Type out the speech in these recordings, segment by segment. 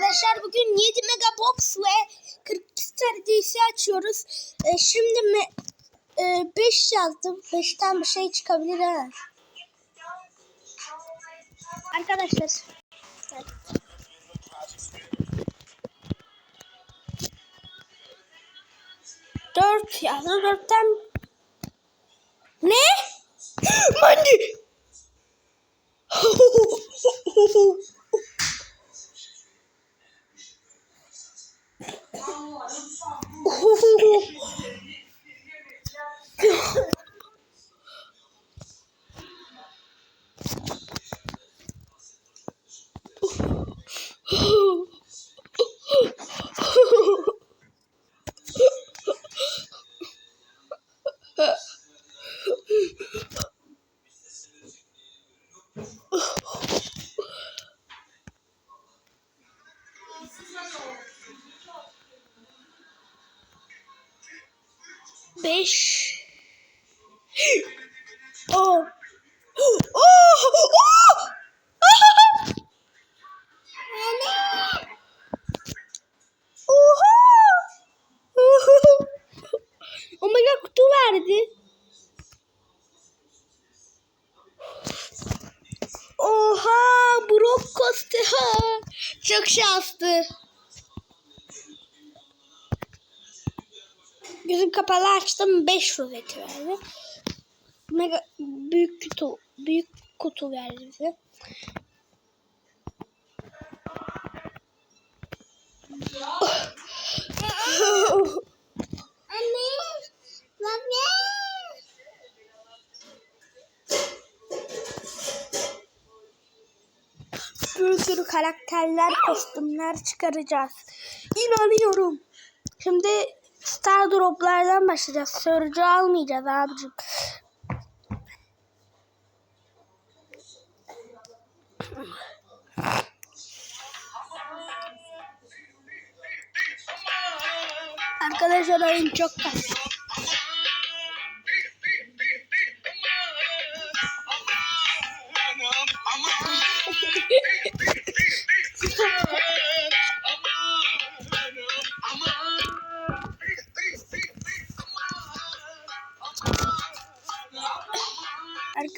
arkadaşlar. Bugün 7 megabox ve 42 star DC açıyoruz. E, şimdi me, e, 5 yazdım. 5'ten bir şey çıkabilir ha. Arkadaşlar. Dört yazdım. Dörtten ne? Mandi. 呼呼呼 Beş. Oh. Oh. Oh. Oha. Omega kutu verdi. Oha, Brock kostu. Çok şanslı. Kapalı açtım 5 ruleti verdi. Mega büyük kutu büyük kutu verdi bize. Anne, baba. Bir sürü karakterler, kostümler çıkaracağız. İnanıyorum. Şimdi Star Drop'lardan başlayacağız. Sörcü almayacağız abicim. Arkadaşlar oyun çok kasıyor.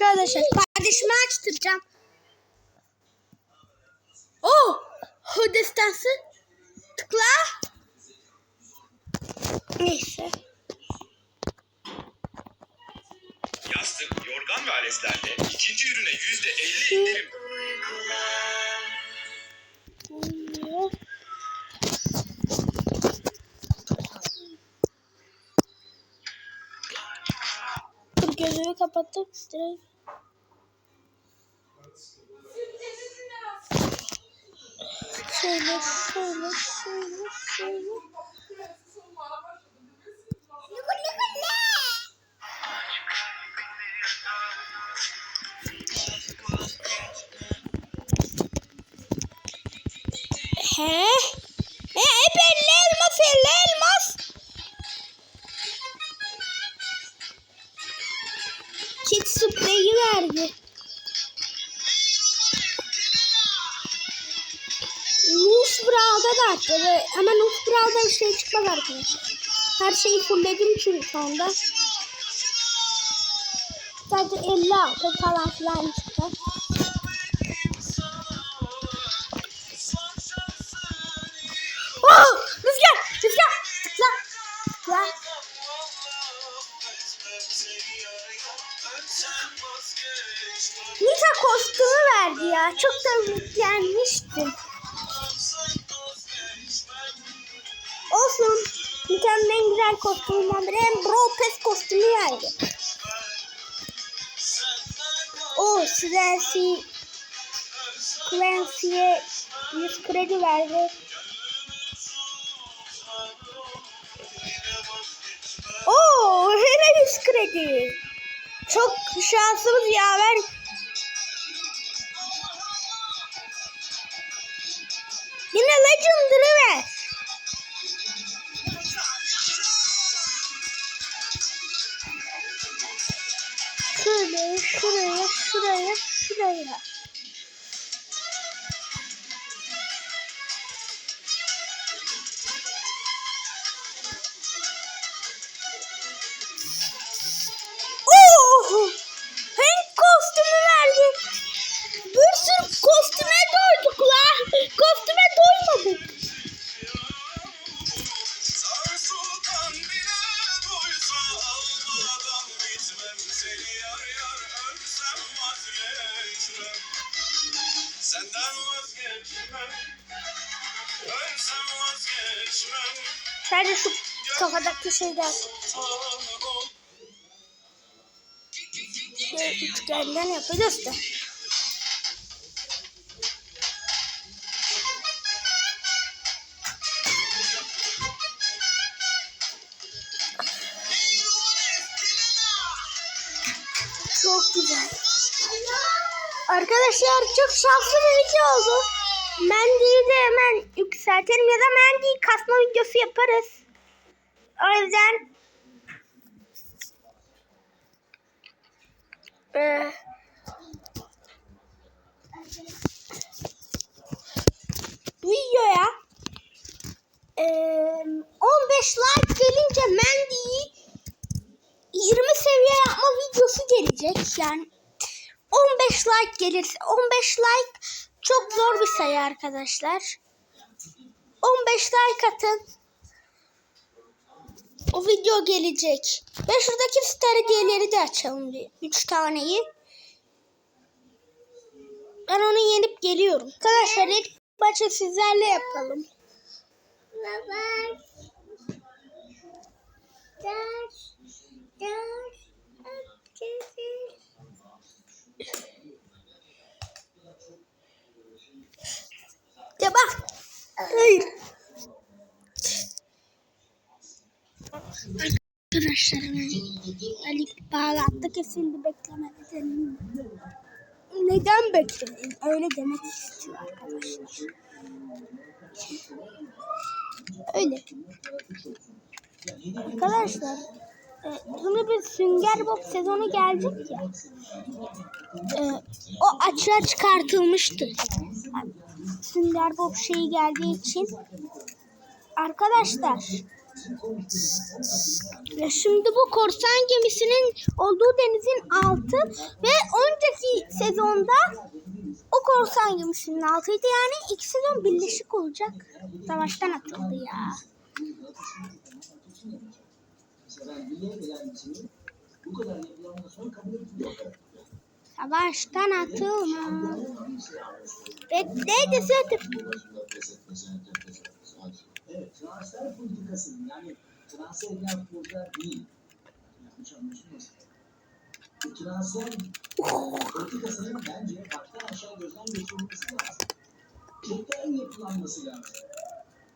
Arkadaşlar kardeşimi açtıracağım. Oh! O destansı. Tıkla. Neyse. Yastık, yorgan ve aletlerle ikinci ürüne yüzde elli indirim. Gözümü kapattım. Direkt. Şöyle, şöyle, şöyle, şöyle. He? He, hep elli elmas, elli elmas. Kit spreyi verdi. Attı. ve- Nus Brow'da bir şey çıkmaz arkadaşlar. Her şeyi fullledim çünkü şu anda. Sadece 56 falan filan çıktı. Oh! Rüzgar! Nita kostümü verdi ya. Çok da ümitlenmiştim. Güzel kostümünden biri. Hem Pass kostümü verdi. O Clancy Clancy'ye 100 kredi verdi. Oo, hele 100 kredi. Çok şansımız yaver. Yine Legendar'ı ver. 是的呀，是的呀，吃的呀，吃的呀。Sadece şu kafadaki şeyden e, üçgenden yapacağız da. Çok güzel. Arkadaşlar çok şanslı bir video oldu. Mendy'yi de hemen yükseltelim ya da Mendy'yi kasma videosu yaparız. O yüzden Ee, videoya ee, 15 like gelince Mendy'yi 20 seviye yapma videosu gelecek. Yani 15 like gelirse 15 like çok zor bir sayı arkadaşlar. 15 like atın. O video gelecek. Ve şuradaki stratejileri de açalım. bir. Üç taneyi. Ben onu yenip geliyorum. Arkadaşlar ilk maçı sizlerle yapalım. Baba. Ders. Ders. Ya bak. Hayır. Arkadaşlar ben Ali bağlandı kesildi beklemedi. Neden bekledin? Öyle demek istiyor arkadaşlar. Öyle. Arkadaşlar e, bunu bir Sünger Bob sezonu gelecek ya. E, o açığa çıkartılmıştı. Sünger Bob şeyi geldiği için. Arkadaşlar şimdi bu korsan gemisinin olduğu denizin altı ve önceki sezonda o korsan gemisinin altıydı. Yani iki sezon birleşik olacak. Savaştan atıldı ya. Savaştan atılma. Bekle de. Evet, transfer politikasının yani transferler burada değil. Yanlış anlaşılmasın. Bu transfer politikasının bence baştan aşağı gözden geçirilmesi lazım. Çoktan yapılanması lazım.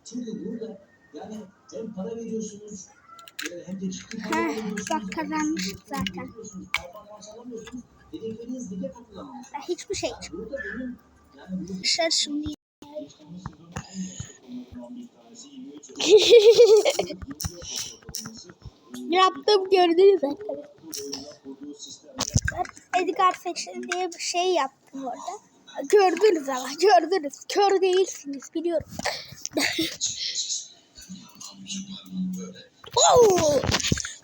Çünkü burada yani hem para veriyorsunuz e, hem de ciddi para veriyorsunuz. bak kazanmıştık zaten. Performans alamıyorsunuz. Hedefleriniz lige katılamıyorsunuz. Hiçbir şey. Burada benim yani Dışarı şimdi. Yaptım gördünüz arkadaşlar. Edgar Seçin diye bir şey yaptım orada. Gördünüz ama gördünüz. Kör değilsiniz biliyorum. Oo!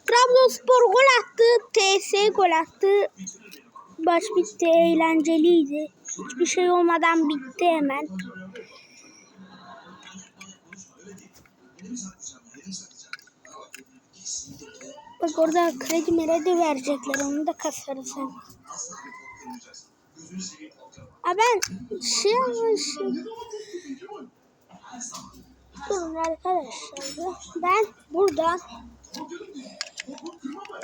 Trabzonspor gol attı. TS gol attı. Maç bitti. Eğlenceliydi. Hiçbir şey olmadan bitti hemen. Bak orada kredi meredi verecekler. Onu da kasarız sen. Aa ben şey yapmışım. Durun arkadaşlar. Ben burada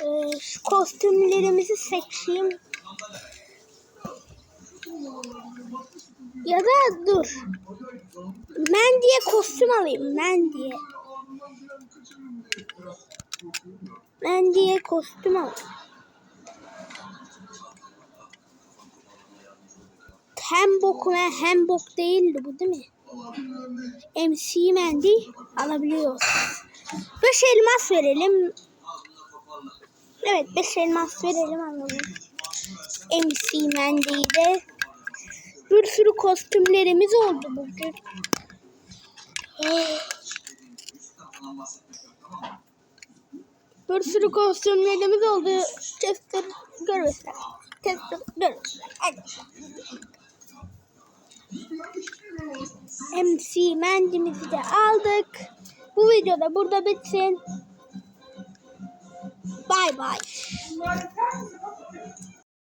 e, şu kostümlerimizi seçeyim. Ya da dur. Men diye kostüm alayım. Men diye. Men diye kostüm alayım. Hem bok ve hem bok değildi bu değil mi? MC Mendy alabiliyoruz. 5 elmas verelim. Evet 5 elmas verelim alalım. MC Mendy'yi de. Bir sürü kostümlerimiz oldu bugün. Bir sürü kostümlerimiz oldu. Chester görürsen. Chester görürsen. Hadi. MC Mendy'mizi de aldık. Bu videoda burada bitsin. Bay bay.